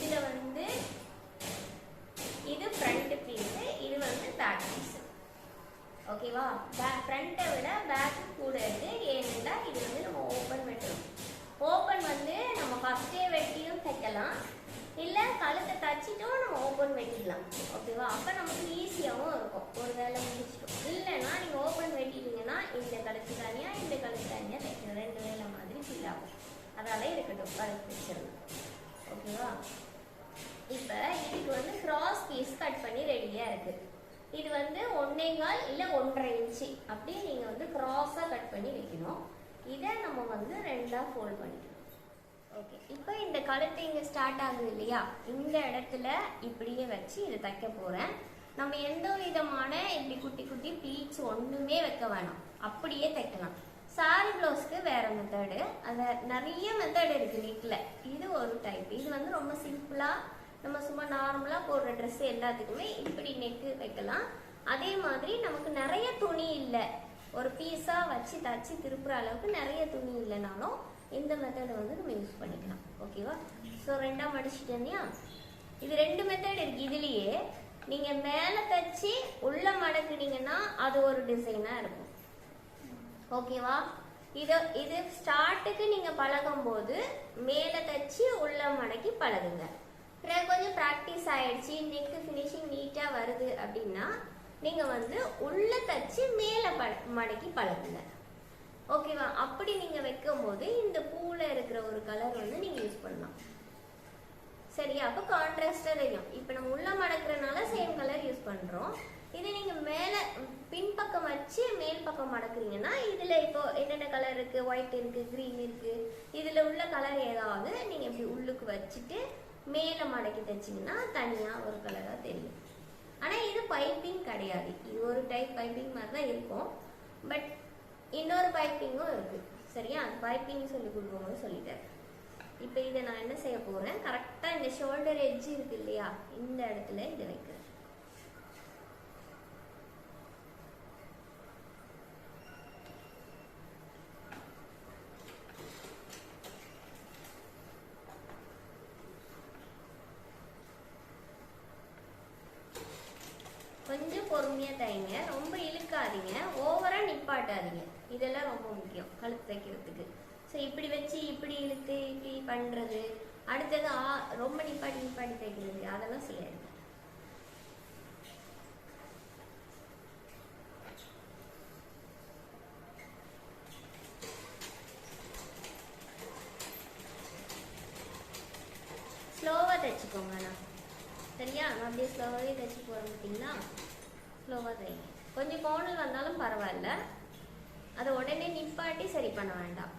இதுல வந்து இது ஃப்ரண்ட் பீஸ் இது வந்து பேக் பீஸ் ஓகேவா ஃப்ரண்ட்டை விட பேக் கூட இருக்கு. ஏன்னா இது வந்து நம்ம ஓப்பன் வெட்டணும் ஓப்பன் வந்து நம்ம ஃபஸ்ட்டே வெட்டியும் தைக்கலாம். இல்லை கழுத்தை தச்சிட்டும் நம்ம ஓப்பன் வெட்டிக்கலாம் ஓகேவா அப்போ நமக்கு ஈஸியாகவும் இருக்கும். ஒரு வேலை முடிச்சிட்டோம் இல்லைன்னா நீங்கள் ஓப்பன் வெட்டிட்டீங்கன்னா இந்த கழுத்து தனியாக இந்த கழுத்து தனியாக தைக்கணும். ரெண்டு வேலை மாதிரி ஃபீல் ஆகும். அதால இருக்கட்டும். கழுத்து தைச்சிடணும் ஓகேவா இப்போ இதுக்கு வந்து கிராஸ் பீஸ் கட் பண்ணி ரெடியாக இருக்கு. இது வந்து ஒன்றேங்கால் இல்லை ஒன்றரை இன்ச்சு அப்படி நீங்கள் வந்து கிராஸாக கட் பண்ணி வைக்கணும். இதை நம்ம வந்து ரெண்டாக ஃபோல்ட் பண்ணிக்கணும். ஓகே இப்போ இந்த கழுத்து இங்கே ஸ்டார்ட் ஆகுது இல்லையா? இந்த இடத்துல இப்படியே வச்சு இதை தைக்க போகிறேன் நம்ம எந்த விதமான இப்படி குட்டி குட்டி பீச் ஒன்றுமே வைக்க வேணாம். அப்படியே தைக்கலாம். சாரி ப்ளவுஸ்க்கு வேற மெத்தடு அது நிறைய மெத்தட் இருக்குது வீட்டில் இது ஒரு டைப் இது வந்து ரொம்ப சிம்பிளாக நம்ம சும்மா நார்மலாக போடுற ட்ரெஸ் எல்லாத்துக்குமே இப்படி நெக்கு வைக்கலாம். அதே மாதிரி நமக்கு நிறைய துணி இல்லை. ஒரு பீஸாக வச்சு தச்சு திருப்புற அளவுக்கு நிறைய துணி இல்லைனாலும் இந்த மெத்தடை வந்து நம்ம யூஸ் பண்ணிக்கலாம். ஓகேவா ஸோ ரெண்டாக மடிச்சிட்டேனியா இது ரெண்டு மெத்தட் இருக்கு. இதுலயே நீங்க மேல தச்சு உள்ள மடக்குனீங்கன்னா அது ஒரு டிசைனா இருக்கும். ஓகேவா இது இது ஸ்டார்ட்டுக்கு நீங்க பழகும் போது மேல தச்சு உள்ள மடக்கி பழகுங்க. பிறகு கொஞ்சம் ப்ராக்டிஸ் ஆயிடுச்சு நெக் ஃபினிஷிங் நீட்டா வருது அப்படின்னா நீங்க வந்து உள்ள தச்சு மேல ப- மடக்கி பழகுங்க. ஓகேவா அப்படி நீங்க வைக்கும் போது இந்த பூல இருக்கிற ஒரு கலர் வந்து நீங்க யூஸ் பண்ணலாம். சரியா? அப்போ கான்ட்ராஸ்டா தெரியும். இப்போ நம்ம உள்ள மடக்கிறனால சேம் கலர் யூஸ் பண்றோம். இது நீங்க மேல பின்பக்கம் வச்சு மேல் பக்கம் மடக்குறீங்கன்னா இதுல இப்போ என்னென்ன கலர் இருக்கு? ஒயிட் இருக்கு கிரீன் இருக்கு. இதுல உள்ள கலர் ஏதாவது நீங்க இப்படி உள்ளுக்கு வச்சுட்டு மேல மடக்கி தைச்சிங்கன்னா தனியா ஒரு கலரா தெரியும். ஆனா இது பைப்பிங் கிடையாது. இது ஒரு டைப் பைப்பிங் மாதிரி தான் இருக்கும். பட் இன்னொரு பைப்பிங்கும் இருக்கு. சரியா? அந்த பைப்பிங் சொல்லி கொடுக்கும்போது சொல்லிட்டேன். இப்போ இதை நான் என்ன செய்ய போறேன்? கரெக்டா இந்த ஷோல்டர் எட்ஜ் இருக்கு இல்லையா? இந்த இடத்துல இதை வைக்கிறேன். கொஞ்சம் தைங்க ரொம்ப இழுக்காதீங்க. ஓவரா நிப்பாட்டாதீங்க. இதெல்லாம் ரொம்ப முக்கியம். கழுத்து தைக்கிறதுக்கு. ஸோ இப்படி வச்சு இப்படி இழுத்து இப்படி பண்றது. அடுத்தது ஆ ரொம்ப நிப்பாட்டி நிப்பாட்டி தைக்கிறது. அதெல்லாம் செய்யாது. ஸ்லோவாக தைச்சிக்கோங்க நான் சரியா? நான் அப்படியே ஸ்லோவாகவே தைச்சி போகிறேன் பார்த்தீங்களா ஸ்லோவாக தைங்க கொஞ்சம் கோணல் வந்தாலும் பரவாயில்ல. அதை உடனே நிப்பாட்டி சரி பண்ண வேண்டாம்.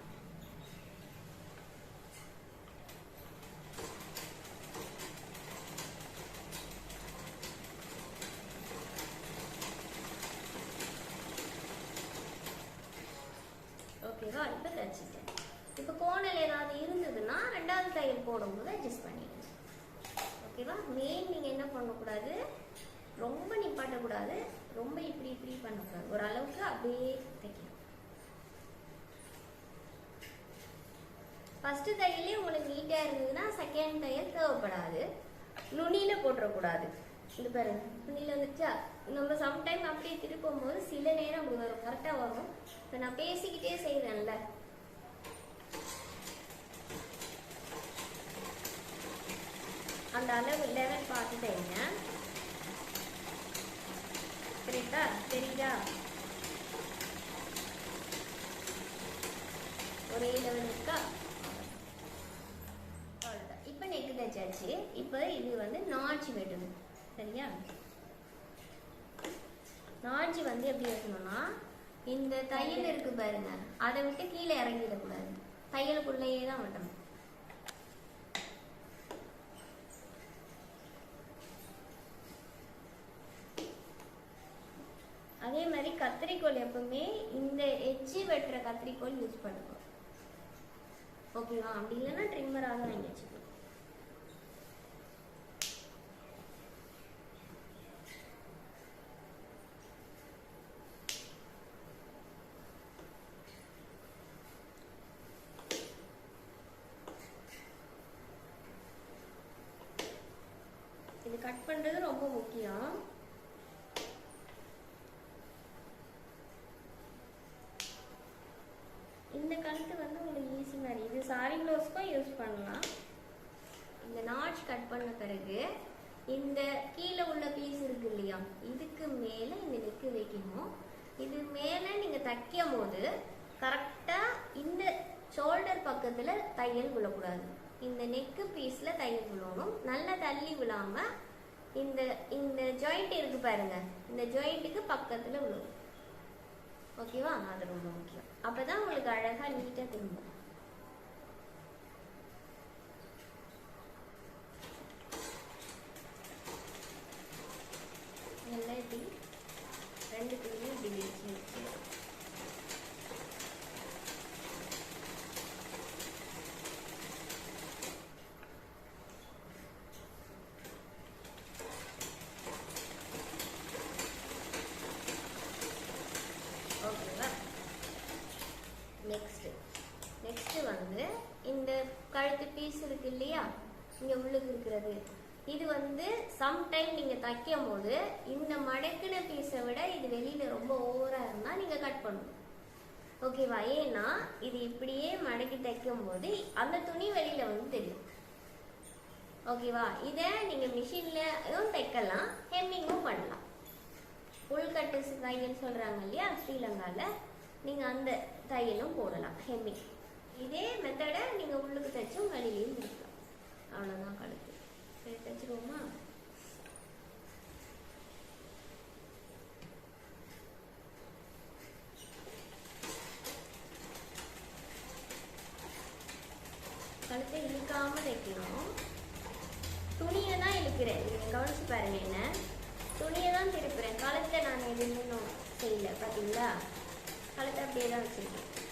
ஓகேவா இப்போ தைச்சிட்டேன் இப்போ கோணல் ஏதாவது இருந்ததுன்னா ரெண்டாவது தையல் போடும்போது அட்ஜஸ்ட் பண்ணிடுங்க ஓகேவா மெயின் நீங்கள் என்ன பண்ணக்கூடாது? ரொம்ப நிப்பாட்டக்கூடாது. ரொம்ப இப்படி இப்படி பண்ணக்கூடாது. ஒரு அளவுக்கு அப்படியே தைக்கணும். ஃபர்ஸ்ட் தையலே உங்களுக்கு நீட்டாக இருந்ததுன்னா செகண்ட் தையல் தேவைப்படாது. நுனியில் போட்டுறக்கூடாது. இது பாருங்க நுனியில் வந்துச்சா? நம்ம சம்டைம் அப்படியே திருப்பும் போது சில நேரம் அப்படி வரும் கரெக்டாக வரும். இப்போ நான் பேசிக்கிட்டே செய்கிறேன்ல அந்த அளவு லெவல் பார்த்து தைங்க கரெக்டா தெரியுதா? ஒரே லெவல் இருக்கா? அவ்வளோதான் இப்போ நெக்கு தைச்சாச்சு இப்போ இது வந்து நாச்சு வெட்டணும் சரியா? நாச்சு வந்து எப்படி வைக்கணும்னா இந்த தையல் இருக்கு பாருங்க. அதை விட்டு கீழே இறங்கிடக்கூடாது. தையலுக்குள்ளேயே தான் வெட்டணும் அதே மாதிரி கத்திரிக்கோல் எப்பவுமே இந்த எச்சி வெட்டுற கத்திரிக்கோல் யூஸ் பண்ணுங்க. ஓகேவா அப்படி இல்லைன்னா ட்ரிம்மராக தான் வாங்கி வச்சுக்கணும் கட் பண்ணுறது ரொம்ப முக்கியம் இந்த கழுத்து வந்து உங்களுக்கு ஈஸி மாதிரி இது சாரி ப்ளவுஸ்க்கும் யூஸ் பண்ணலாம் இந்த நாட்ச் கட் பண்ண பிறகு இந்த கீழே உள்ள பீஸ் இருக்கு இல்லையா? இதுக்கு மேலே இந்த நெக்கு வைக்கணும். இது மேலே நீங்கள் தைக்கும் போது கரெக்டாக இந்த ஷோல்டர் பக்கத்தில் தையல் விழக்கூடாது. இந்த நெக்கு பீஸில் தையல் விழணும். நல்லா தள்ளி விழாமல் இந்த இந்த ஜாயிண்ட் இருக்கு பாருங்க. இந்த ஜாயிண்ட்டுக்கு பக்கத்தில் விழுவும் ஓகேவா அது ரொம்ப முக்கியம். அப்பதான் உங்களுக்கு அழகா நீட்டா திரும்பும் நல்லா இப்படி ரெண்டு துணியும் இப்படி விரிச்சு வச்சு ஓகேவா நெக்ஸ்ட் நெக்ஸ்ட் வந்து இந்த கழுத்து பீஸ் இருக்கு இல்லையா? இங்க உள்ளுக்கு இருக்கிறது. இது வந்து சம்டைம் நீங்க தைக்கும் போது இந்த மடக்கின பீஸை விட இது வெளியில ரொம்ப ஓவரா இருந்தா நீங்க கட் பண்ணணும். ஓகேவா ஏன்னா இது இப்படியே மடக்கி தைக்கும் போது அந்த துணி வெளியில வந்து தெரியும். ஓகேவா இதை நீங்க மிஷின்லயும் தைக்கலாம் ஹெம்மிங்கும் பண்ணலாம். உள்கட்டு தையல் சொல்றாங்க இல்லையா ஸ்ரீலங்கால. நீங்கள் அந்த தையலும் போடலாம் ஹெம்மிங் இதே மெத்தடை நீங்கள் உள்ளுக்கு தைச்சும் வெளியிலையும் முடிக்கலாம் அவ்வளோதான் கழுத்து. சரி தைச்சிருவோமா? கழுத்தை இழுக்காமல் தைக்கணும். துணியை தான் இழுக்கிறேன். நீங்கள் கவனிச்சு பாருங்க என்ன. துணியை தான் திருப்புறேன். கழுத்தை நான் எதுவும் இன்னும் செய்யல பார்த்தீங்களா கழுத்தை அப்படியே தான் வச்சிருக்கேன்